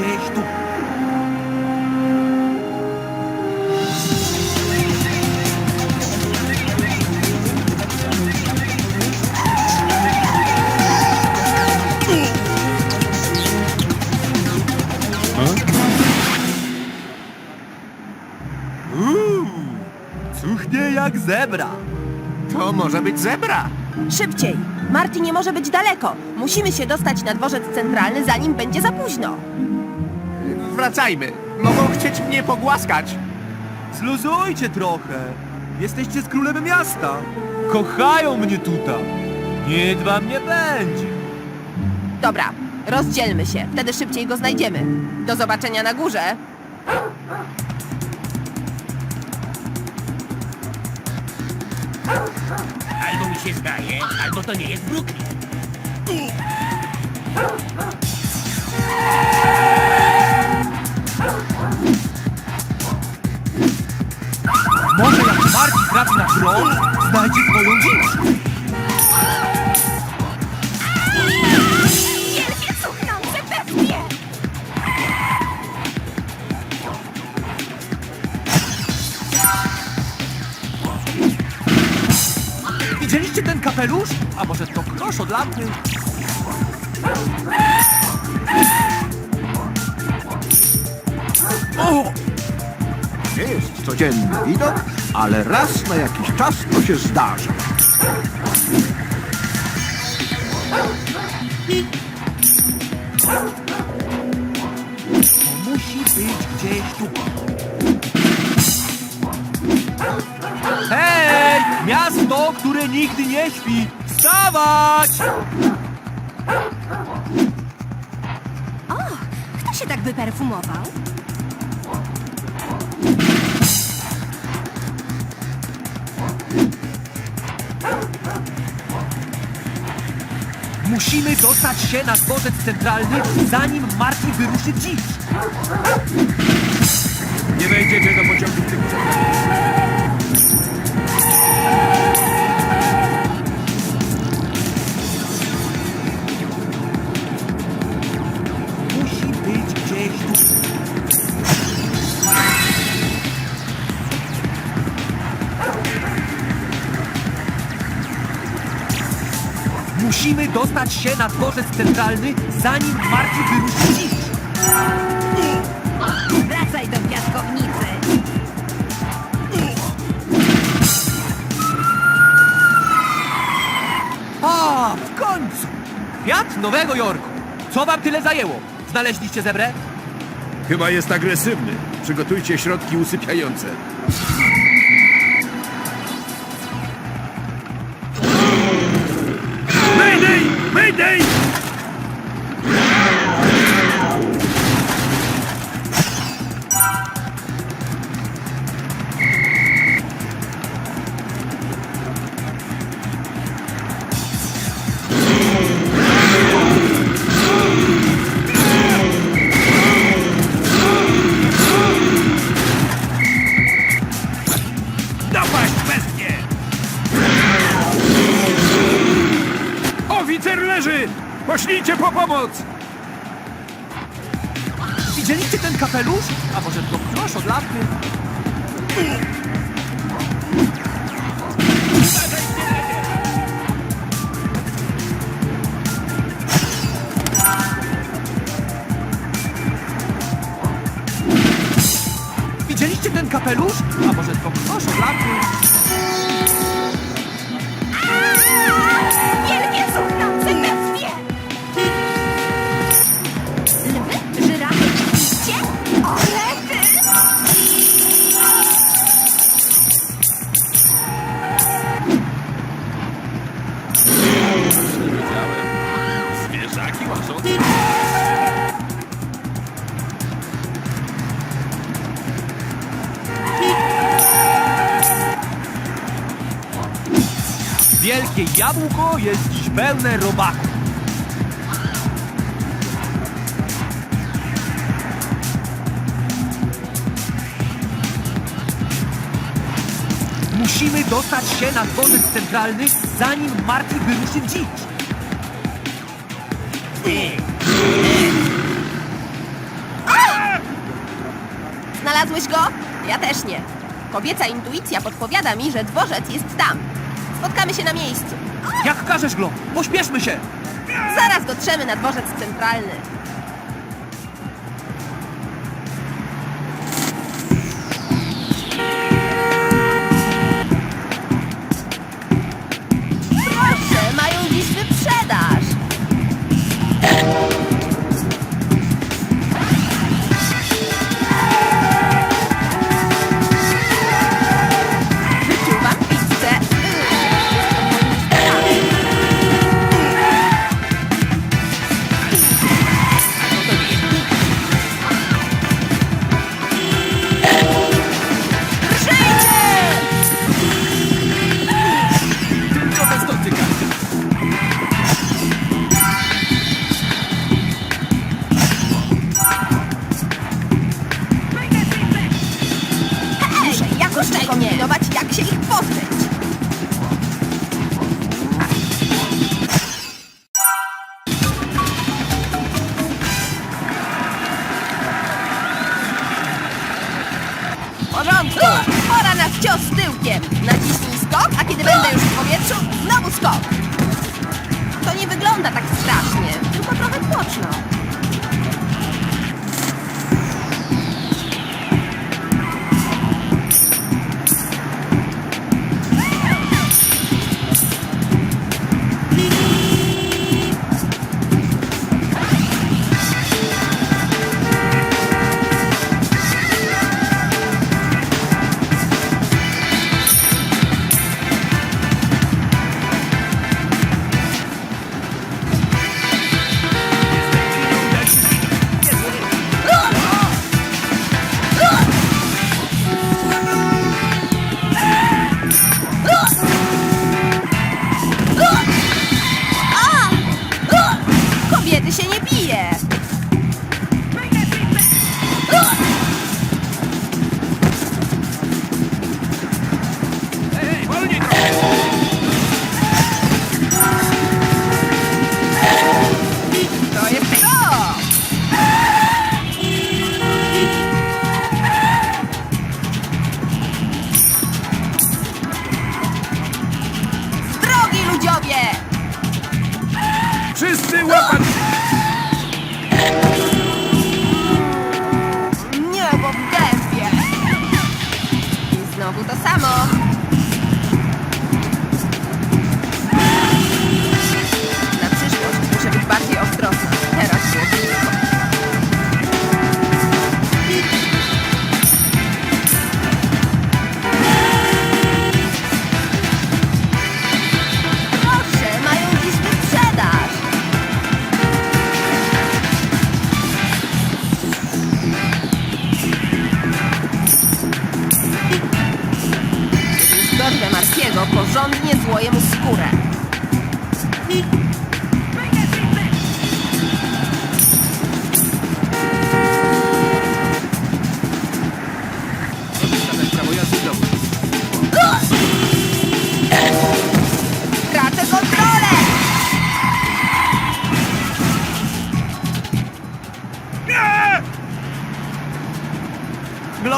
gdzieś tu. Uuu, jak zebra. To może być zebra. Szybciej! Marty nie może być daleko. Musimy się dostać na dworzec centralny, zanim będzie za późno. Wracajmy. Mogą chcieć mnie pogłaskać. Zluzujcie trochę. Jesteście z królem miasta. Kochają mnie tutaj. Nic wam nie będzie. Dobra, rozdzielmy się. Wtedy szybciej go znajdziemy. Do zobaczenia na górze. Albo mi się zdaje, albo to nie jest Brooklyn. Trafi na tron, znajdzie. Wielkie cuchnące bestie! Widzieliście ten kapelusz? A może to klosz od lampy? O! Jest codzienny widok, ale raz na jakiś czas to się zdarza. To musi być gdzieś tu. Hej! Miasto, które nigdy nie śpi! Wstawać! Kto się tak wyperfumował? Musimy dostać się na dworzec centralny, zanim Marty wyruszy dziś. Nie wejdziecie do pociągu w tym Musi Musimy dostać się na dworzec centralny, zanim Marty wyruszy dziś. Wracaj do piaskownicy! A, w końcu! Kwiat Nowego Jorku. Co wam tyle zajęło? Znaleźliście zebrę? Chyba jest agresywny. Przygotujcie środki usypiające. Mayday! Mayday! Poślijcie po pomoc! Widzieliście ten kapelusz? A może to klosz od lampy? Widzieliście ten kapelusz? A może to klosz od lampy? Wielkie jabłko jest dziś pełne robaków. Musimy dostać się na dworzec centralny, zanim Marty wyruszy dziś. Znalazłeś go? Ja też nie. Kobieca intuicja podpowiada mi, że dworzec jest tam. Spotkamy się na miejscu. Jak każesz, Glo? Pośpieszmy się! Zaraz dotrzemy na dworzec centralny. stop.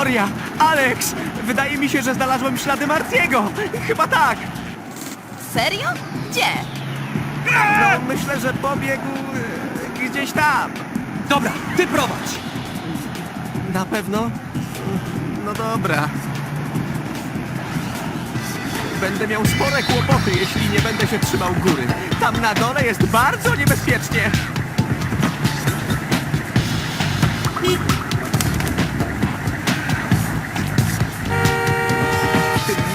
Gloria! Alex! Wydaje mi się, że znalazłem ślady Martiego! Chyba tak! Serio? Gdzie? No, myślę, że pobiegł e, gdzieś tam. Dobra, ty prowadź! Na pewno? No dobra. Będę miał spore kłopoty, jeśli nie będę się trzymał góry. Tam na dole jest bardzo niebezpiecznie.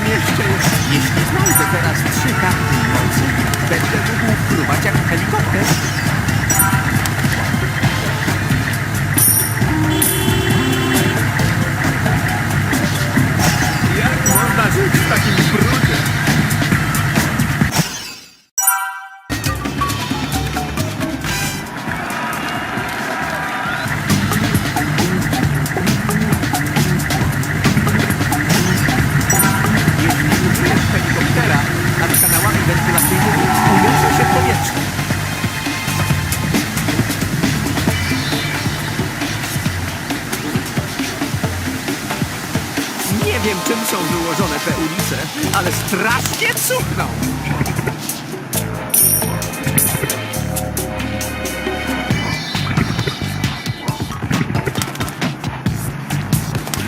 Mieście jest... Jeśli znajdę teraz trzy karty mocy, będę mógł fruwać jak helikopter. Jak można żyć w takim brudzie? Te ulice, ale strasznie cuchną.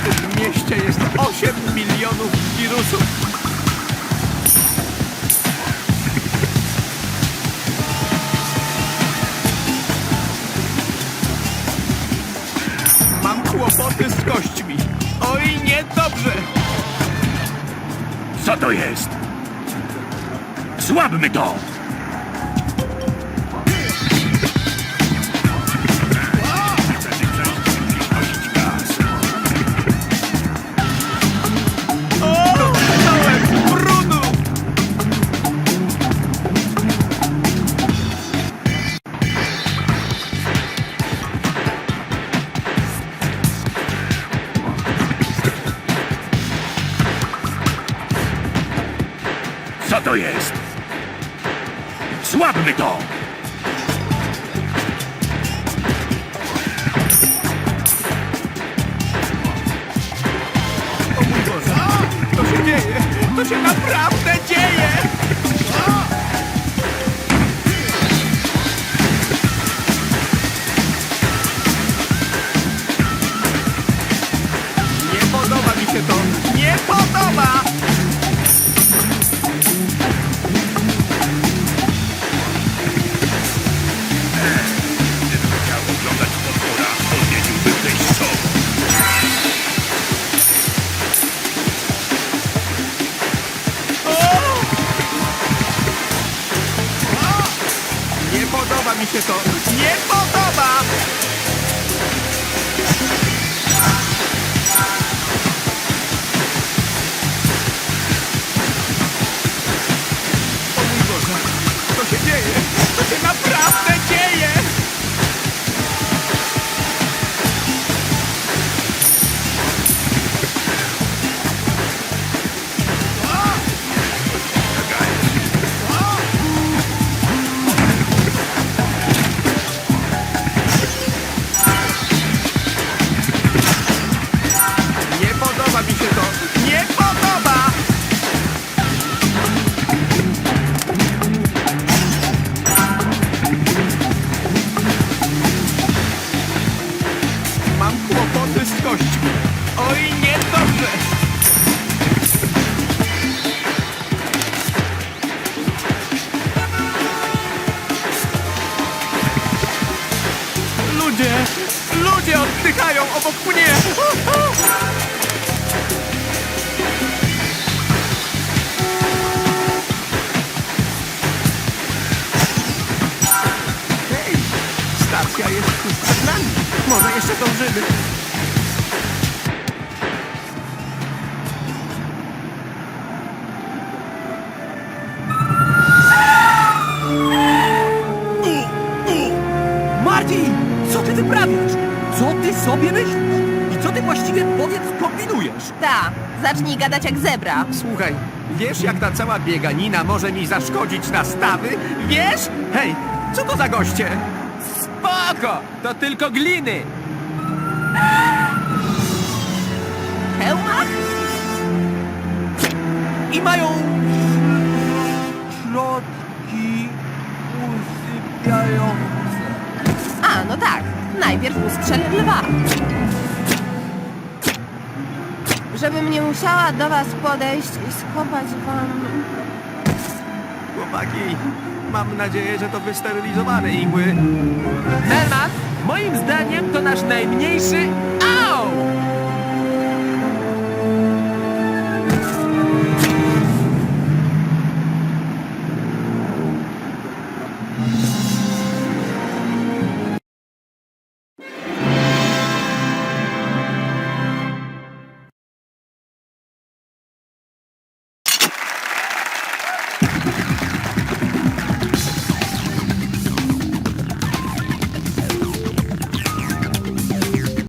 W mieście jest 8 milionów wirusów. Mam kłopoty z kośćmi. Co to jest? Słabmy to! To jest? Słabmy to! O mój Boże, to się dzieje! To się naprawdę dzieje! Nie podoba mi się to! Nie podoba! Nie podoba! Oddychają obok mnie! Hej! Stacja jest tuż nami. Może jeszcze dążymy. Sobie myślisz? I co ty właściwie, powiedz, kombinujesz? Ta, zacznij gadać jak zebra. Słuchaj, wiesz jak ta cała bieganina może mi zaszkodzić na stawy? Wiesz? Hej, co to za goście? Spoko! To tylko gliny! Hełmach? I mają... środki usypiające. A. Najpierw ustrzel lwa. Żebym nie musiała do was podejść i skopać wam... Chłopaki, mam nadzieję, że to wysterylizowane igły. Helman, moim zdaniem to nasz najmniejszy